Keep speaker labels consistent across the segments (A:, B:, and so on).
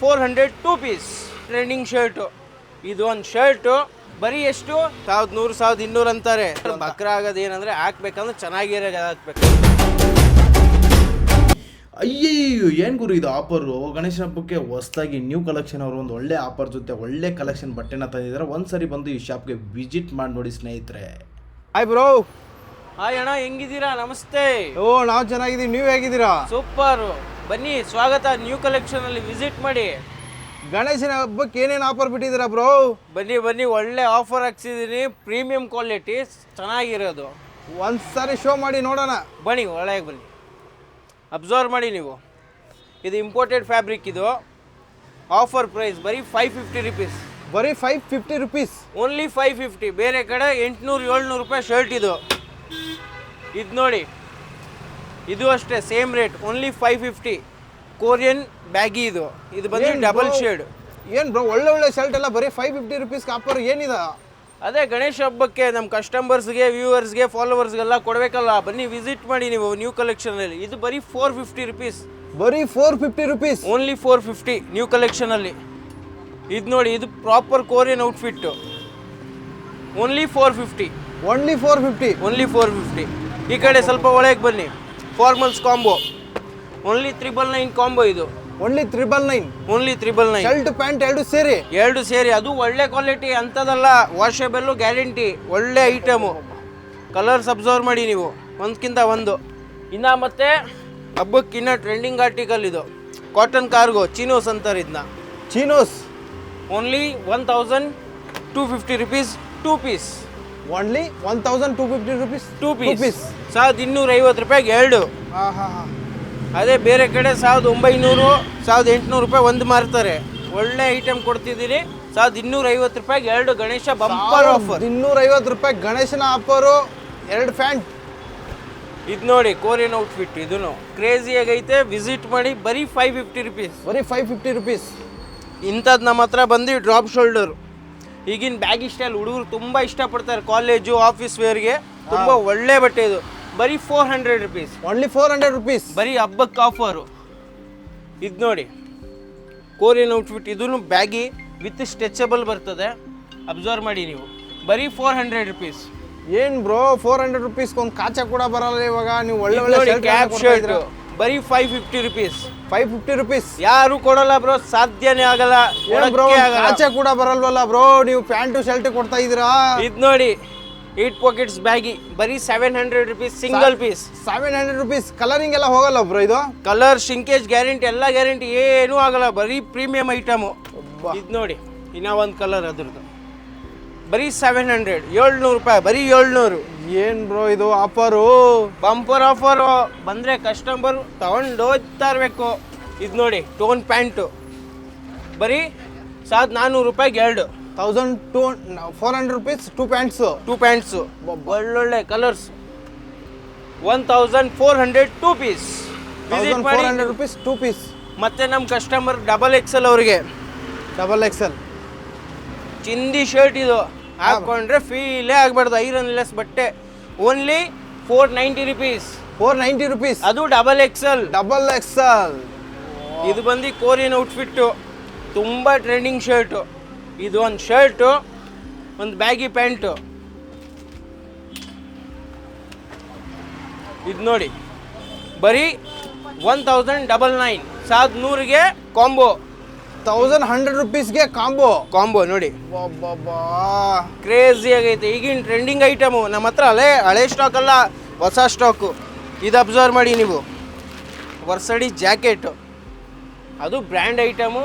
A: Four hundred two piece trending shirt. ಇದು ಒಂದು shirt ಬರೀ ಎಷ್ಟು? ಸಾವಿರದ ನೂರು ಸಾವಿರದ ಇನ್ನೂರು ಅಂತಾರೆ. ಬಕ್ರ ಆಗೋದು ಏನಂದ್ರೆ ಹಾಕ್ಬೇಕಂದ್ರೆ ಚೆನ್ನಾಗಿರೋ ಹಾಕ್ಬೇಕು.
B: ಅಯ್ಯಯ್ಯೋ ಏನು ಗುರು ಇದು ಆಫರು ಗಣೇಶ ಹಬ್ಬಕ್ಕೆ ಹೊಸದಾಗಿ ನ್ಯೂ ಕಲೆಕ್ಷನ್ ಅವರು ಒಂದು ಒಳ್ಳೆ ಆಫರ್ ಜೊತೆ ಒಳ್ಳೆ ಕಲೆಕ್ಷನ್ ಬಟ್ಟೆನ ತಂದಿದ್ದಾರೆ. ಒಂದು ಸರಿ ಬಂದು ಈ ಶಾಪ್ಗೆ ವಿಸಿಟ್ ಮಾಡಿ ನೋಡಿ ಸ್ನೇಹಿತರೆ.
C: ಹಾಯ್ ಬ್ರೋ
A: ಹಾಯ್ ಅಣ್ಣ ಹೆಂಗಿದ್ದೀರಾ? ನಮಸ್ತೆ.
C: ಓ ನಾವು ಚೆನ್ನಾಗಿದ್ದೀವಿ. ನೀವು ಹೇಗಿದ್ದೀರಾ?
A: ಸೂಪರ್ ಬನ್ನಿ ಸ್ವಾಗತ ನ್ಯೂ ಕಲೆಕ್ಷನ್ ಅಲ್ಲಿ ವಿಸಿಟ್ ಮಾಡಿ.
C: ಗಣೇಶನ ಹಬ್ಬಕ್ಕೆ ಏನೇನು ಆಫರ್ ಬಿಟ್ಟಿದ್ದೀರಾ ಬ್ರೋ
A: ಬನ್ನಿ ಬನ್ನಿ ಒಳ್ಳೆ ಆಫರ್ ಹಾಕ್ಸಿದ್ದೀನಿ ಪ್ರೀಮಿಯಂ ಕ್ವಾಲಿಟಿ ಚೆನ್ನಾಗಿರೋದು.
C: ಒಂದು ಸಾರಿ ಶೋ ಮಾಡಿ ನೋಡೋಣ.
A: ಬನ್ನಿ ಒಳಗೆ ಬನ್ನಿ. ಅಬ್ಸರ್ವ್ ಮಾಡಿ ನೀವು. ಇದು ಇಂಪೋರ್ಟೆಡ್ ಫ್ಯಾಬ್ರಿಕ್ ಇದು. ಆಫರ್ ಪ್ರೈಸ್ ಬರೀ ಫೈವ್ ಫಿಫ್ಟಿ ರುಪೀಸ್
C: ಬರೀ five fifty rupees
A: only five fifty ಬೇರೆ ಕಡೆ ಎಂಟುನೂರು ಏಳ್ನೂರು ರೂಪಾಯಿ ಶರ್ಟ್ ಇದು. ಇದು ನೋಡಿ. ಇದು ಅಷ್ಟೇ same rate only five fifty Korean baggy ಇದು. ಇದು ಬಂದು ಡಬಲ್ ಶೇಡ್
C: ಏನು ಬ್ರೋ ಒಳ್ಳೆ ಒಳ್ಳೆ ಶರ್ಟ್ ಎಲ್ಲ ಬರೀ ಫೈವ್ ಫಿಫ್ಟಿ ರುಪೀಸ್ಗೆ ಆಫರ್ ಏನಿದೆ?
A: ಅದೇ ಗಣೇಶ ಹಬ್ಬಕ್ಕೆ ನಮ್ಮ ಕಸ್ಟಮರ್ಸ್ಗೆ ವ್ಯೂವರ್ಸ್ಗೆ ಫಾಲೋವರ್ಸ್ಗೆಲ್ಲ ಕೊಡಬೇಕಲ್ಲ ಬನ್ನಿ ವಿಸಿಟ್ ಮಾಡಿ ನೀವು ನ್ಯೂ ಕಲೆಕ್ಷನಲ್ಲಿ ಇದು ಬರೀ ಫೋರ್ ಫಿಫ್ಟಿ ರುಪೀಸ್
C: ಬರೀ four fifty rupees
A: only four fifty new ಕಲೆಕ್ಷನಲ್ಲಿ ಇದು ನೋಡಿ ಇದು proper Korean outfit only four fifty
C: only four fifty
A: only four fifty ಈ ಕಡೆ ಸ್ವಲ್ಪ ಒಳಗೆ ಬನ್ನಿ. Formals combo. Only triple nine combo ಇದು.
C: Only triple nine
A: only triple nine
C: shirt pant ಎರಡು ಸೇರಿ.
A: ಎರಡು ಸೇರಿ. ಅದು ಒಳ್ಳೆ ಕ್ವಾಲಿಟಿ ಅಂಥದ್ದಲ್ಲ ವಾಷೇಬಲ್ಲು ಗ್ಯಾರಂಟಿ ಒಳ್ಳೆ ಐಟಮು ಕಲರ್ಸ್ ಅಬ್ಸರ್ವ್ ಮಾಡಿ ನೀವು. ಒಂದಕ್ಕಿಂತ ಒಂದು. ಇನ್ನು ಮತ್ತೆ ಹಬ್ಬಕ್ಕಿನ್ನ ಟ್ರೆಂಡಿಂಗ್ ಆರ್ಟಿಕಲ್ ಇದು. ಕಾಟನ್ ಕಾರ್ಗೋ ಚೀನೋಸ್ ಅಂತಾರೆ ಇದನ್ನ
C: chinos
A: only one thousand two fifty rupees two piece
C: only one thousand two fifty rupees
A: two piece ಸಾವಿರದ ಇನ್ನೂರ ಐವತ್ತು ರೂಪಾಯಿಗೆ ಎರಡು.
C: ಹಾಂ ಹಾಂ ಹಾಂ.
A: ಅದೇ ಬೇರೆ ಕಡೆ ಸಾವಿರದ ಒಂಬೈನೂರು ಸಾವಿರದ ಎಂಟುನೂರು ರೂಪಾಯಿ ಒಂದು ಮಾರ್ತಾರೆ ಒಳ್ಳೆ ಐಟಮ್ ಕೊಡ್ತಿದ್ದೀರಿ. ಸಾವಿರದ ಇನ್ನೂರ ಐವತ್ತು ರೂಪಾಯಿಗೆ ಎರಡು ಗಣೇಶ ಬಂಪರ್ ಆಫರ್
C: ಇನ್ನೂರ ಐವತ್ತು ರೂಪಾಯಿ ಗಣೇಶನ ಆಫರು ಎರಡು ಫ್ಯಾಂಟ್
A: ಇದು ನೋಡಿ ಕೋರಿಯನ್ ಔಟ್ಫಿಟ್ ಇದನ್ನು. ಕ್ರೇಜಿ ಆಗೈತೆ ವಿಸಿಟ್ ಮಾಡಿ ಬರೀ ಫೈವ್ ಫಿಫ್ಟಿ ರುಪೀಸ್
C: ಬರೀ ಫೈವ್ ಫಿಫ್ಟಿ ರುಪೀಸ್
A: ಇಂಥದ್ದು ನಮ್ಮ ಹತ್ರ ಬಂದು ಡ್ರಾಪ್ ಶೋಲ್ಡರ್ ಈಗಿನ ಬ್ಯಾಗಿ ಸ್ಟೈಲ್ ಹುಡುಗರು ತುಂಬ ಇಷ್ಟಪಡ್ತಾರೆ ಕಾಲೇಜು ಆಫೀಸ್ ವೇರ್ಗೆ. ತುಂಬ ಒಳ್ಳೆ ಬಟ್ಟೆ ಇದು. ಬರೀ four hundred rupees
C: only four hundred rupees
A: ಬರೀ ಹಬ್ಬಕ್ಕೆ ಆಫರು ಇದು ನೋಡಿ. ಕೋರಿಯನ್ ಔಟ್ಫಿಟ್ ಇದೂ ಬ್ಯಾಗಿ ವಿತ್ ಸ್ಟ್ರೆಚಬಲ್ ಬರ್ತದೆ. ಅಬ್ಸರ್ವ್ ಮಾಡಿ ನೀವು. ಬರೀ ಫೋರ್ ಹಂಡ್ರೆಡ್ ರುಪೀಸ್
C: ಏನು ಬ್ರೋ ಫೋರ್ ಹಂಡ್ರೆಡ್ ರುಪೀಸ್ಗೆ ಒಂದು ಕಾಚ ಕೂಡ ಬರಲ್ಲ ಇವಾಗ. ನೀವು ಒಳ್ಳೆ ಒಳ್ಳೆ ಕ್ಯಾಬ್
A: ಶರ್ಟ್. ಬರೀ five fifty rupees
C: five fifty rupees
A: ಯಾರು ಕೊಡಲ್ಲ ಬ್ರೋ ಸಾಧ್ಯನೇ ಆಗಲ್ಲ.
C: ಆಚೆ ಬ್ರೋ. ಕಾಚ ಕೂಡ ಬರಲ್ವಲ್ಲ ಬ್ರೋ ನೀವು ಪ್ಯಾಂಟು ಶರ್ಟ್ ಕೊಡ್ತಾ ಇದೀರಾ
A: ಇದ್ ನೋಡಿ ಏಟ್ ಪಾಕೆಟ್ಸ್ ಬ್ಯಾಗಿ ಬರೀ seven hundred rupees single piece
C: seven hundred rupees colouring ಎಲ್ಲ ಹೋಗಲ್ಲ ಬ್ರೋ ಇದು?
A: ಕಲರ್ ಶಿಂಕೇಜ್ ಗ್ಯಾರಂಟಿ ಎಲ್ಲ ಗ್ಯಾರಂಟಿ ಏನೂ ಆಗಲ್ಲ ಬರೀ ಪ್ರೀಮಿಯಂ ಐಟಮು ಇದು ನೋಡಿ ಇನ್ನ ಒಂದು ಕಲರ್ ಅದ್ರದ್ದು. ಬರೀ ಸೆವೆನ್ ಹಂಡ್ರೆಡ್ ಏಳ್ನೂರು ರೂಪಾಯಿ ಬರೀ ಏಳ್ನೂರು.
C: ಏನ್ ಬ್ರೋ ಇದು ಆಫರು
A: ಬಂಪರ್ ಆಫರು ಬಂದರೆ ಕಸ್ಟಮರ್ ತಗೊಂಡು ಹೋಗ್ತಾ ಇರಬೇಕು. ಇದು ನೋಡಿ ಟೋನ್ ಪ್ಯಾಂಟು ಬರೀ ಸಾವಿರದ ನಾನ್ನೂರು ರೂಪಾಯಿಗೆ ಎರಡು.
C: Thousand two four hundred rupees two pants
A: two pants ಒಳ್ಳೊಳ್ಳೆ colours one thousand four hundred two piece
C: thousand four hundred rupees two piece
A: ಮತ್ತೆ ನಮ್ಮ ಕಸ್ಟಮರ್ ಡಬಲ್ ಎಕ್ಸೆಲ್ ಅವರಿಗೆ.
C: ಡಬಲ್ ಎಕ್ಸೆಲ್
A: ಚಿಂದಿ ಶರ್ಟ್ ಇದು. ಹಾಕೊಂಡ್ರೆ ಫೀಲೇ ಆಗ್ಬಾರ್ದು. ಐರನ್ ಲೆಸ್ ಬಟ್ಟೆ. Only four ninety rupees
C: four ninety rupees
A: ಅದು ಡಬಲ್ ಎಕ್ಸೆಲ್
C: ಡಬಲ್ ಎಕ್ಸೆಲ್
A: ಇದು ಬಂದು ಕೋರಿಯನ್ ಔಟ್ಫಿಟ್ಟು ತುಂಬ ಟ್ರೆಂಡಿಂಗ್ ಶರ್ಟು ಇದು ಒಂದು ಶರ್ಟು ಒಂದು ಬ್ಯಾಗಿ ಪ್ಯಾಂಟು ಇದು ನೋಡಿ. ಬರೀ ಒನ್ ತೌಸಂಡ್ ಡಬಲ್ ನೈನ್ ಸಾವಿರದ ನೂರಿಗೆ ಕಾಂಬೋ
C: ತೌಸಂಡ್ ಹಂಡ್ರೆಡ್ ರುಪೀಸ್ಗೆ ಕಾಂಬೋ.
A: ಕಾಂಬೋ ನೋಡಿ. ಕ್ರೇಜಿ ಆಗೈತೆ. ಈಗಿನ ಟ್ರೆಂಡಿಂಗ್ ಐಟಮು ನಮ್ಮ ಹತ್ರ ಹಳೆ ಹಳೆ ಸ್ಟಾಕ್ ಅಲ್ಲ ಹೊಸ ಸ್ಟಾಕು ಇದು ಅಬ್ಸರ್ವ್ ಮಾಡಿ ನೀವು. ವರ್ಸಡಿ ಜಾಕೆಟು ಅದು ಬ್ರ್ಯಾಂಡ್ ಐಟಮು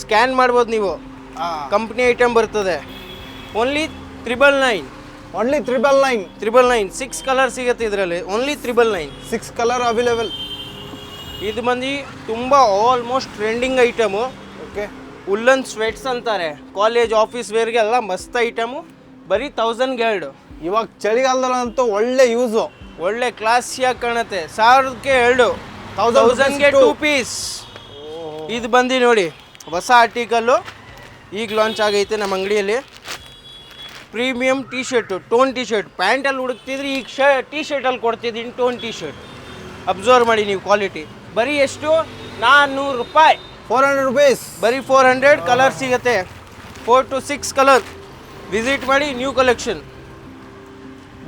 A: ಸ್ಕ್ಯಾನ್ ಮಾಡ್ಬೋದು ನೀವು. ಕಂಪ್ನಿ ಐಟಮ್ ಬರ್ತದೆ. Only triple nine
C: only triple nine
A: triple nine six colour ಸಿಗುತ್ತೆ ಇದರಲ್ಲಿ. Only triple nine
C: six colour available
A: ಇದು ಬಂದು ತುಂಬ almost trending item
C: okay.
A: Woollen sweats ಅಂತಾರೆ. ಕಾಲೇಜ್ ಆಫೀಸ್ ವೇರ್ಗೆಲ್ಲ ಮಸ್ತ್ ಐಟಮು ಬರೀ ತೌಸಂಡ್ ಎರಡು.
C: ಇವಾಗ ಚಳಿಗಾಲದಲ್ಲಂತೂ ಒಳ್ಳೆ ಯೂಸು
A: ಒಳ್ಳೆ ಕ್ಲಾಸಿಯಾಗಿ ಕಾಣುತ್ತೆ. ಸಾವಿರಕ್ಕೆ ಎರಡು. ತೌಸಂಡ್ಗೆ ಟು. ಪೀಸ್ ಇದು ಬಂದು ನೋಡಿ. ಹೊಸ ಆರ್ಟಿಕಲ್ಲು ಈಗ ಲಾಂಚ್ ಆಗೈತೆ ನಮ್ಮ ಅಂಗಡಿಯಲ್ಲಿ. Premium T shirt tone T shirt ಪ್ಯಾಂಟಲ್ಲಿ ಹುಡುಕ್ತಿದ್ರೆ ಈಗ ಶ ಟಿ ಶರ್ಟಲ್ಲಿ ಕೊಡ್ತಿದ್ದೀನಿ ಟೋನ್ ಟಿ ಶರ್ಟ್ ಅಬ್ಸರ್ವ್ ಮಾಡಿ ನೀವು ಕ್ವಾಲಿಟಿ ಬರೀ ಎಷ್ಟು? ನಾನ್ನೂರು ರೂಪಾಯಿ.
C: ಫೋರ್ ಹಂಡ್ರೆಡ್ ರುಪೀಸ್
A: ಬರೀ ಫೋರ್ ಹಂಡ್ರೆಡ್ ಕಲರ್ ಸಿಗುತ್ತೆ. Four to six colour visit ಮಾಡಿ ನ್ಯೂ ಕಲೆಕ್ಷನ್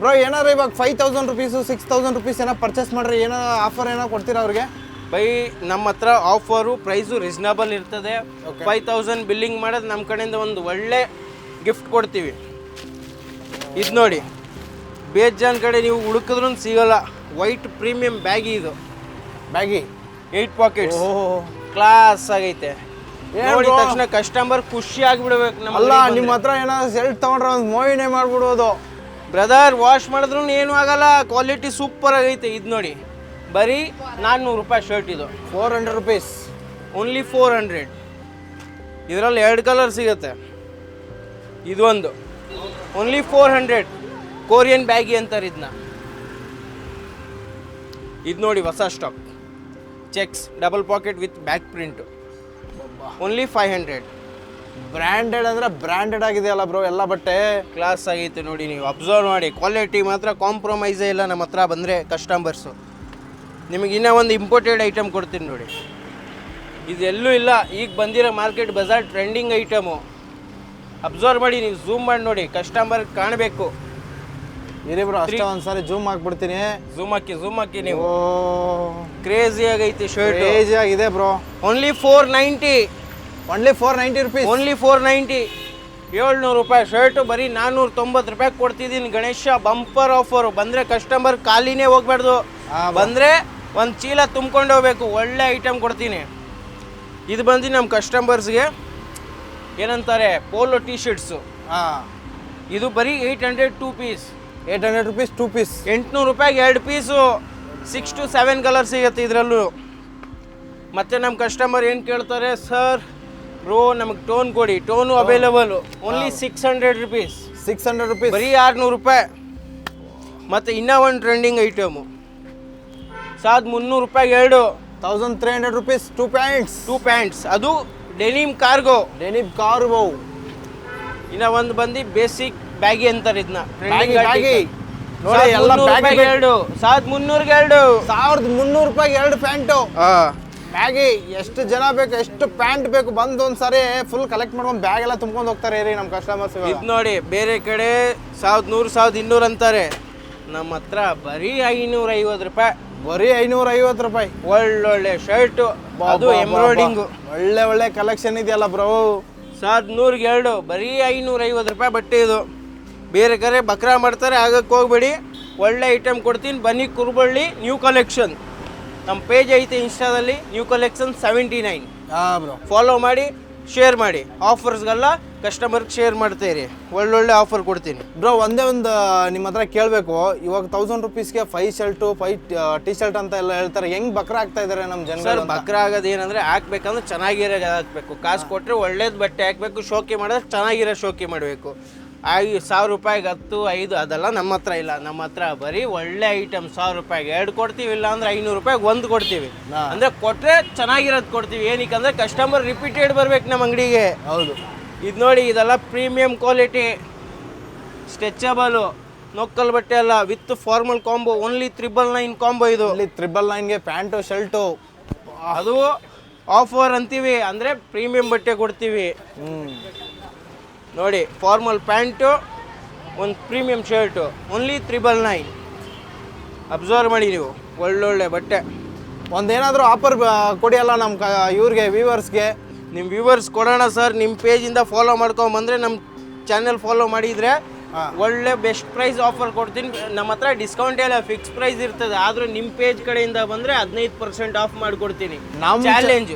C: ಬ್ರೋ ಏನಾರು ಇವಾಗ five thousand rupees six thousand rupees ಏನೋ ಪರ್ಚೇಸ್ ಮಾಡ್ರಿ ಏನೋ ಆಫರ್ ಏನೋ ಕೊಡ್ತೀರಾ ಅವ್ರಿಗೆ?
A: ಬೈ ನಮ್ಮ ಹತ್ರ ಆಫರು ಪ್ರೈಸು ರೀಸನಬಲ್ ಇರ್ತದೆ. ಫೈವ್ ತೌಸಂಡ್ ಬಿಲ್ಲಿಂಗ್ ಮಾಡೋದು ನಮ್ಮ ಕಡೆಯಿಂದ ಒಂದು ಒಳ್ಳೆ ಗಿಫ್ಟ್ ಕೊಡ್ತೀವಿ. ಇದು ನೋಡಿ. ಬೇಜಾನ್ ಕಡೆ ನೀವು ಹುಡುಕಿದ್ರೂ ಸಿಗಲ್ಲ. ವೈಟ್ ಪ್ರೀಮಿಯಂ ಬ್ಯಾಗಿ ಇದು.
C: ಬ್ಯಾಗಿ
A: ಏಯ್ಟ್ ಪಾಕೆಟ್ಸ್
C: ಓಹೋ.
A: ಕ್ಲಾಸ್ ಆಗೈತೆ. ನೋಡಿದ ತಕ್ಷಣ ಕಸ್ಟಮರ್ ಖುಷಿ ಆಗಿಬಿಡ್ಬೇಕು ನಮ್ಮ
C: ಅಲ್ಲ ನಿಮ್ಮ ಹತ್ರ ಏನಾದ್ರು ಸೆಲ್ಟ್ ತಗೊಂಡ್ರೆ ಒಂದು ಮೂವಿನೇ ಮಾಡ್ಬಿಡೋದು.
A: ಬ್ರದರ್ ವಾಶ್ ಮಾಡಿದ್ರು ಏನು ಆಗಲ್ಲ ಕ್ವಾಲಿಟಿ ಸೂಪರ್ ಆಗೈತೆ ಇದು ನೋಡಿ. ಬರೀ ನಾನ್ನೂರು ರೂಪಾಯಿ ಶರ್ಟ್ ಇದು.
C: Four hundred rupees
A: only four hundred ಇದರಲ್ಲಿ ಎರಡು ಕಲರ್ ಸಿಗುತ್ತೆ. ಇದೊಂದು. Only four hundred Korean baggy ಅಂತಾರೆ ಇದನ್ನ ಇದು ನೋಡಿ ಹೊಸ stock checks double pocket with back print only five hundred
C: branded ಅಂದರೆ ಬ್ರ್ಯಾಂಡೆಡ್ ಆಗಿದೆಯಲ್ಲ ಬ್ರೋ ಎಲ್ಲ ಬಟ್ಟೆ.
A: ಕ್ಲಾಸ್ ಆಗೈತೆ ನೋಡಿ ನೀವು ಅಬ್ಸರ್ವ್ ಮಾಡಿ. ಕ್ವಾಲಿಟಿ ಮಾತ್ರ ಕಾಂಪ್ರಮೈಸೇ ಇಲ್ಲ ನಮ್ಮ ಹತ್ರ ಬಂದರೆ ಕಸ್ಟಮರ್ಸು ನಿಮಗೆ ಇನ್ನೂ ಒಂದು ಇಂಪೋರ್ಟೆಡ್ ಐಟಮ್ ಕೊಡ್ತೀನಿ ನೋಡಿ. ಇದೆಲ್ಲೂ ಇಲ್ಲ ಈಗ ಬಂದಿರೋ ಮಾರ್ಕೆಟ್ ಬಜಾರ್ ಟ್ರೆಂಡಿಂಗ್ ಐಟಮು ಅಬ್ಸರ್ವ್ ಮಾಡಿ ನೀವು ಝೂಮ್ ಮಾಡಿ ನೋಡಿ ಕಸ್ಟಮರ್ ಕಾಣಬೇಕು.
C: ಇರಿ ಬ್ರೋ ಅಷ್ಟೇ ಒಂದ್ಸರಿ ಜೂಮ್ ಹಾಕ್ಬಿಡ್ತೀನಿ.
A: ಝೂಮ್ ಹಾಕಿ ಝೂಮ್ ಹಾಕಿ ನೀವು.
C: ಓ.
A: ಕ್ರೇಜಿ ಆಗೈತಿ ಶರ್ಟ್
C: ಕ್ರೇಜಿ ಆಗಿದೆ bro.
A: Only four ninety
C: only four ninety rupees
A: only four ninety ಏಳ್ನೂರು ರೂಪಾಯಿ ಶರ್ಟು ಬರೀ ನಾನ್ನೂರ ತೊಂಬತ್ತು ರೂಪಾಯಿ ಕೊಡ್ತಿದ್ದೀನಿ ಗಣೇಶ. ಬಂಪರ್ ಆಫರು ಬಂದರೆ ಕಸ್ಟಮರ್ ಖಾಲಿನೇ ಹೋಗ್ಬಾರ್ದು. ಬಂದರೆ ಒಂದು ಚೀಲ ತುಂಬ್ಕೊಂಡು ಹೋಗ್ಬೇಕು. ಒಳ್ಳೆ ಐಟಮ್ ಕೊಡ್ತೀನಿ. ಇದು ಬಂದು ನಮ್ಮ ಕಸ್ಟಮರ್ಸ್ಗೆ ಏನಂತಾರೆ? ಪೋಲೋ ಟೀ ಶರ್ಟ್ಸು
C: ಹಾಂ.
A: ಇದು ಬರೀ eight hundred two piece
C: eight hundred rupees two piece
A: ಎಂಟುನೂರು ರೂಪಾಯಿಗೆ ಎರಡು piece. Six to seven colour ಸಿಗುತ್ತೆ ಇದರಲ್ಲೂ. ಮತ್ತು ನಮ್ಮ ಕಸ್ಟಮರ್ ಏನು ಕೇಳ್ತಾರೆ? ಸರ್ ಬ್ರೋ ನಮಗೆ ಟೋನ್ ಕೊಡಿ. Tone available only six hundred rupees
C: six hundred rupees
A: ಬರೀ ಆರುನೂರು ರೂಪಾಯಿ. ಮತ್ತು ಇನ್ನೂ ಒಂದು ಟ್ರೆಂಡಿಂಗ್ ಐಟಮು ಸಾದ್ ಮುನ್ನೂರು ರೂಪಾಯಿಗೆ ಎರಡು.
C: Thousand three hundred rupees two pants
A: two pants ಅದು ಡೆನಿಮ್ ಕಾರ್ಗೋ
C: ಡೆನಿಮ್ ಕಾರ್ಗೋ
A: ಇನ್ನ ಒಂದು ಬಂದು ಬೇಸಿಕ್ ಬ್ಯಾಗಿ ಅಂತಾರೆ ಇದನ್ನ
C: ಬ್ಯಾಗಿ ನೋಡಿ ಎಲ್ಲ ಬ್ಯಾಗಿ
A: ಎರಡು ಸಾವಿರದ ಮುನ್ನೂರಿಗೆ ಎರಡು.
C: ಸಾವಿರದ ಮುನ್ನೂರು ರೂಪಾಯಿಗೆ ಎರಡು ಪ್ಯಾಂಟು. ಬ್ಯಾಗಿ ಎಷ್ಟು ಜನ ಬೇಕು ಎಷ್ಟು ಪ್ಯಾಂಟ್ ಬೇಕು ಬಂದು ಒಂದ್ಸರಿ ಫುಲ್ ಕಲೆಕ್ಟ್ ಮಾಡ್ಕೊಂಡು ಬ್ಯಾಗ್ ಎಲ್ಲ ತುಂಬ್ಕೊಂಡು ಹೋಗ್ತಾರೆ ರೀ ನಮ್ಮ ಕಸ್ಟಮರ್ಸ್
A: ಇದು ನೋಡಿ ಬೇರೆ ಕಡೆ ಸಾವಿರದ ನೂರು ಸಾವಿರದ ಇನ್ನೂರು ಅಂತಾರೆ. ನಮ್ಮ ಹತ್ರ ಬರೀ ಐನೂರ ಐವತ್ತು ರೂಪಾಯಿ.
C: ಬರೀ ಐನೂರ ಐವತ್ತು ರೂಪಾಯಿ.
A: ಒಳ್ಳೊಳ್ಳೆ ಶರ್ಟು. ಅದು ಎಂಬ್ರಾಯ್ಡಿಂಗು.
C: ಒಳ್ಳೆ ಒಳ್ಳೆ ಕಲೆಕ್ಷನ್ ಇದೆಯಲ್ಲ ಬ್ರೋ
A: ಸಾವಿರದ ನೂರಿಗೆ ಎರಡು ಬರೀ ಐನೂರ ಐವತ್ತು ರೂಪಾಯಿ ಬಟ್ಟೆ ಇದು. ಬೇರೆ ಕಡೆ ಬಕ್ರಾ ಮಾಡ್ತಾರೆ ಆಗಕ್ಕೆ ಹೋಗ್ಬೇಡಿ. ಒಳ್ಳೆ ಐಟಮ್ ಕೊಡ್ತೀನಿ. ಬನ್ನಿ ಕುರುಬಳ್ಳಿ ನ್ಯೂ ಕಲೆಕ್ಷನ್ ನಮ್ಮ ಪೇಜ್ ಐತೆ ಇನ್ಸ್ಟಾದಲ್ಲಿ ನ್ಯೂ ಕಲೆಕ್ಷನ್ ಸೆವೆಂಟಿ ನೈನ್
C: ಹಾಂ ಬ್ರೋ
A: ಫಾಲೋ ಮಾಡಿ ಶೇರ್ ಮಾಡಿ. ಆಫರ್ಸ್ಗೆಲ್ಲ ಕಸ್ಟಮರ್ಗೆ ಶೇರ್ ಮಾಡ್ತೀರಿ ಒಳ್ಳೊಳ್ಳೆ ಆಫರ್ ಕೊಡ್ತೀನಿ.
C: ಬ್ರೋ ಒಂದೇ ಒಂದು ನಿಮ್ಮ ಹತ್ರ ಕೇಳಬೇಕು. ಇವಾಗ thousand ರುಪೀಸ್ಗೆ five shirt five T shirt ಅಂತ ಎಲ್ಲ ಹೇಳ್ತಾರೆ. ಹೆಂಗೆ ಬಕ್ರ ಆಗ್ತಾ ಇದ್ದಾರೆ ನಮ್ಮ ಅಂತ?
A: ಬಕ್ರ ಆಗೋದು ಏನಂದ್ರೆ ಹಾಕ್ಬೇಕಂದ್ರೆ ಚೆನ್ನಾಗಿರೋ ಹಾಕ್ಬೇಕು. ಕಾಸು ಕೊಟ್ಟರೆ ಒಳ್ಳೇದು ಬಟ್ಟೆ ಹಾಕ್ಬೇಕು ಶೋಕಿ ಮಾಡಿದ್ರೆ ಚೆನ್ನಾಗಿರೋ ಶೋಕಿ ಮಾಡಬೇಕು. ಐ ಸಾವಿರ ರೂಪಾಯಿಗೆ ಹತ್ತು ಐದು ಅದೆಲ್ಲ ನಮ್ಮ ಹತ್ರ ಇಲ್ಲ. ನಮ್ಮ ಹತ್ರ ಬರೀ ಒಳ್ಳೆ ಐಟಮ್ ಸಾವಿರ ರೂಪಾಯಿಗೆ. ಎರಡು ಕೊಡ್ತೀವಿ ಇಲ್ಲ ಅಂದ್ರೆ ಐನೂರು ರೂಪಾಯಿಗೆ ಒಂದು ಕೊಡ್ತೀವಿ. ಅಂದ್ರೆ ಕೊಟ್ಟರೆ ಚೆನ್ನಾಗಿರೋದು ಕೊಡ್ತೀವಿ. ಏನಕ್ಕೆ ಅಂದ್ರೆ ಕಸ್ಟಮರ್ ರಿಪೀಟೆಡ್ ಬರ್ಬೇಕು ನಮ್ಮ ಅಂಗಡಿಗೆ.
C: ಹೌದು.
A: ಇದು ನೋಡಿ ಇದೆಲ್ಲ ಪ್ರೀಮಿಯಂ ಕ್ವಾಲಿಟಿ ಸ್ಟ್ರೆಚಬಲು ನೊಕ್ಕಲ್ ಬಟ್ಟೆ ಅಲ್ಲ with formal combo only triple nine combo ಇದು.
C: ತ್ರಿಬಲ್ ನೈನ್ಗೆ ಪ್ಯಾಂಟು ಶರ್ಟು
A: ಅದು ಆಫರ್ ಅಂತೀವಿ. ಅಂದರೆ ಪ್ರೀಮಿಯಂ ಬಟ್ಟೆ ಕೊಡ್ತೀವಿ. ನೋಡಿ ಫಾರ್ಮಲ್ ಪ್ಯಾಂಟು ಒಂದು premium shirt only triple nine observe ಮಾಡಿ ನೀವು ಒಳ್ಳೊಳ್ಳೆ ಬಟ್ಟೆ.
C: ಒಂದೇನಾದರೂ ಆಫರ್ ಕೊಡಿ ಅಲ್ಲ ನಮ್ಮ ಕ ಇವ್ರಿಗೆ ವ್ಯೂವರ್ಸ್ಗೆ
A: ನಿಮ್ಮ ವ್ಯೂವರ್ಸ್ ಕೊಡೋಣ ಸರ್ ನಿಮ್ಮ ಪೇಜಿಂದ ಫಾಲೋ ಮಾಡ್ಕೊಂಬಂದರೆ ನಮ್ಮ ಚಾನೆಲ್ ಫಾಲೋ ಮಾಡಿದರೆ. ಒಳ್ಳೆ ಬೆಸ್ಟ್ ಪ್ರೈಸ್ ಆಫರ್ ಕೊಡ್ತೀನಿ. ನಮ್ಮ ಹತ್ರ ಡಿಸ್ಕೌಂಟ್ ಎಲ್ಲ ಫಿಕ್ಸ್ ಪ್ರೈಸ್ ಇರ್ತದೆ. ಆದರೂ ನಿಮ್ಮ ಪೇಜ್ ಕಡೆಯಿಂದ ಬಂದರೆ ಹದಿನೈದು ಪರ್ಸೆಂಟ್ ಆಫ್ ಮಾಡಿಕೊಡ್ತೀನಿ.
C: ನಾವು
A: ಚಾಲೆಂಜ್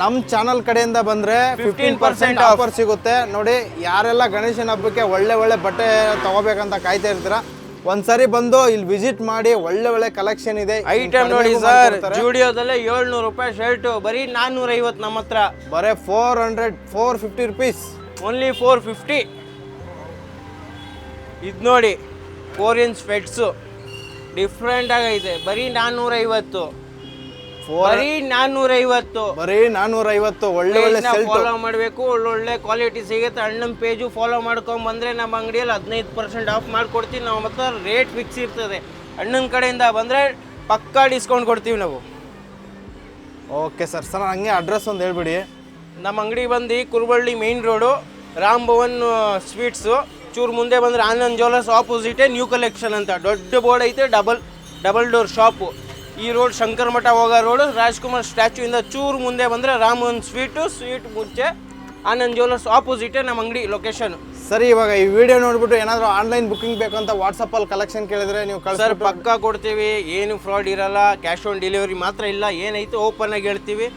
C: ನಮ್ಮ ಚಾನಲ್ ಕಡೆಯಿಂದ ಬಂದರೆ ಫಿಫ್ಟೀನ್ ಪರ್ಸೆಂಟ್
A: 15%
C: ಆಫರ್ ಸಿಗುತ್ತೆ. ನೋಡಿ ಯಾರೆಲ್ಲ ಗಣೇಶನ ಹಬ್ಬಕ್ಕೆ ಒಳ್ಳೆ ಒಳ್ಳೆ ಬಟ್ಟೆ ತಗೋಬೇಕಂತ ಕಾಯ್ತಾ ಇರ್ತೀರಾ ಒಂದ್ಸರಿ ಬಂದು ಇಲ್ಲಿ ವಿಸಿಟ್ ಮಾಡಿ ಒಳ್ಳೆ ಒಳ್ಳೆ ಕಲೆಕ್ಷನ್ ಇದೆ.
A: ಐಟಮ್ ನೋಡಿ ಸರ್ ಜೂಡಿಯೋದಲ್ಲೇ ಏಳ್ನೂರು ರೂಪಾಯಿ ಶರ್ಟ್ ಬರೀ ನಾನ್ನೂರ ಐವತ್ತು ನಮ್ಮ ಹತ್ರ.
C: ಬರೀ four hundred four fifty rupees
A: only four fifty ಇದು ನೋಡಿ ಫೋರ್ ಇಂಚ್ ಫೆಟ್ಸು ಡಿಫ್ರೆಂಟಾಗೈತೆ ಬರೀ ನಾನ್ನೂರ ಐವತ್ತು ಬರೀ ನಾನ್ನೂರ ಐವತ್ತು
C: ಬರೀ ನಾನ್ನೂರ ಐವತ್ತು ಒಳ್ಳೆ ಒಳ್ಳೆ
A: ಫಾಲೋ ಮಾಡಬೇಕು ಒಳ್ಳೊಳ್ಳೆ ಕ್ವಾಲಿಟಿ ಸಿಗುತ್ತೆ. ಅಣ್ಣನ ಪೇಜು ಫಾಲೋ ಮಾಡ್ಕೊಂಡ್ ಬಂದ್ರೆ ನಮ್ಮ ಅಂಗಡಿಯಲ್ಲಿ ಹದಿನೈದು ಪರ್ಸೆಂಟ್ ಆಫ್ ಮಾಡ್ಕೊಡ್ತೀವಿ. ನಾವು ಮತ್ತೆ ರೇಟ್ ಫಿಕ್ಸ್ ಇರ್ತದೆ. ಅಣ್ಣನ ಕಡೆಯಿಂದ ಬಂದರೆ ಪಕ್ಕಾ ಡಿಸ್ಕೌಂಟ್ ಕೊಡ್ತೀವಿ ನಾವು.
C: ಓಕೆ ಸರ್ ಸರ್ ಹಂಗೆ ಅಡ್ರೆಸ್ ಒಂದು ಹೇಳ್ಬಿಡಿ.
A: ನಮ್ಮ ಅಂಗಡಿ ಬಂದು Kuruballi main road Ram Bhavan sweets ಚೂರು ಮುಂದೆ ಬಂದರೆ ಆನಂದ್ ಜ್ಯುವೆಲರ್ಸ್ ಆಪೋಸಿಟೇ ನ್ಯೂ ಕಲೆಕ್ಷನ್ ಅಂತ. ದೊಡ್ಡ ಬೋರ್ಡ್ ಐತೆ ಡಬಲ್ ಡಬಲ್ ಡೋರ್ ಶಾಪು ಈ ರೋಡ್ ಶಂಕರ ಮಠ ಹೋಗೋ ರೋಡು. ರಾಜ್ಕುಮಾರ್ ಸ್ಟ್ಯಾಚ್ಯೂ ಇಂದ ಚೂರು ಮುಂದೆ ಬಂದರೆ ರಾಮನ್ ಸ್ವೀಟು ಸ್ವೀಟ್ ಮುಂಚೆ ಆನಂದ್ ಜ್ಯುವೆಲರ್ಸ್ ಆಪೋಸಿಟೇ ನಮ್ಮ ಅಂಗಡಿ ಲೊಕೇಶನ್
C: ಸರಿ ಇವಾಗ ಈ ವಿಡಿಯೋ ನೋಡ್ಬಿಟ್ಟು ಏನಾದರೂ ಆನ್ಲೈನ್ ಬುಕ್ಕಿಂಗ್ ಬೇಕು ಅಂತ ವಾಟ್ಸಪ್ಪಲ್ಲಿ ಕಲೆಕ್ಷನ್ ಕೇಳಿದ್ರೆ ನೀವು
A: ಸರ್ ಪಕ್ಕ ಕೊಡ್ತೀವಿ. ಏನು ಫ್ರಾಡ್ ಇರಲ್ಲ. ಕ್ಯಾಶ್ ಆನ್ ಡೆಲಿವರಿ ಮಾತ್ರ ಇಲ್ಲ. ಏನೈತೆ ಓಪನ್ ಆಗಿ ಹೇಳ್ತೀವಿ.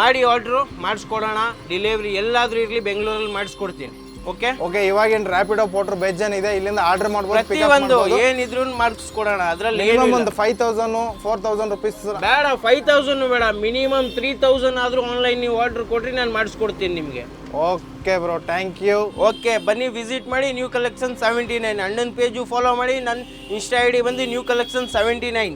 A: ಮಾಡಿ ಆರ್ಡ್ರು ಮಾಡಿಸ್ಕೊಡೋಣ. ಡೆಲಿವರಿ ಎಲ್ಲಾದ್ರೂ ಇರಲಿ ಬೆಂಗಳೂರಲ್ಲಿ ಮಾಡಿಸ್ಕೊಡ್ತೀನಿ. ಓಕೆ
C: ಓಕೆ ಇವಾಗಿನ ರ್ಯಾಪಿಡೋ ಪೋಟ್ರ್ ಬೇಜ್ ಇದೆ ಇಲ್ಲಿಂದ ಆರ್ಡರ್ ಮಾಡ್ಬೋದು
A: ಪ್ರತಿಯೊಂದು
C: ಮಾಡ್ಬೋದು.
A: ಏನಿದ್ರು ಮಾಡಿಸ್ಕೊಡೋಣ ಅದ್ರಲ್ಲಿ
C: ಮಿನಿಮಮ್ ಒಂದು five thousand four thousand rupees
A: ಬೇಡ ಫೈವ್ ತೌಸಂಡ್ ಬೇಡ ಮಿನಿಮಮ್ ತ್ರೀ ತೌಸಂಡ್ ಆದ್ರೂ ಆನ್ಲೈನ್ ನೀವು ಆರ್ಡರ್ ಕೊಡ್ರಿ ನಾನು ಮಾಡಿಸ್ಕೊಡ್ತೀನಿ ನಿಮಗೆ.
C: Okay bro thank you
A: okay ಬನ್ನಿ ವಿಸಿಟ್ ಮಾಡಿ ನ್ಯೂ ಕಲೆಕ್ಷನ್ ಸೆವೆಂಟಿ ನೈನ್ ಅಣ್ಣನ ಪೇಜು ಫಾಲೋ ಮಾಡಿ ನನ್ನ ಇನ್ಸ್ಟಾ ಐ ಡಿ ಬಂದು ನ್ಯೂ ಕಲೆಕ್ಷನ್ ಸೆವೆಂಟಿ ನೈನ್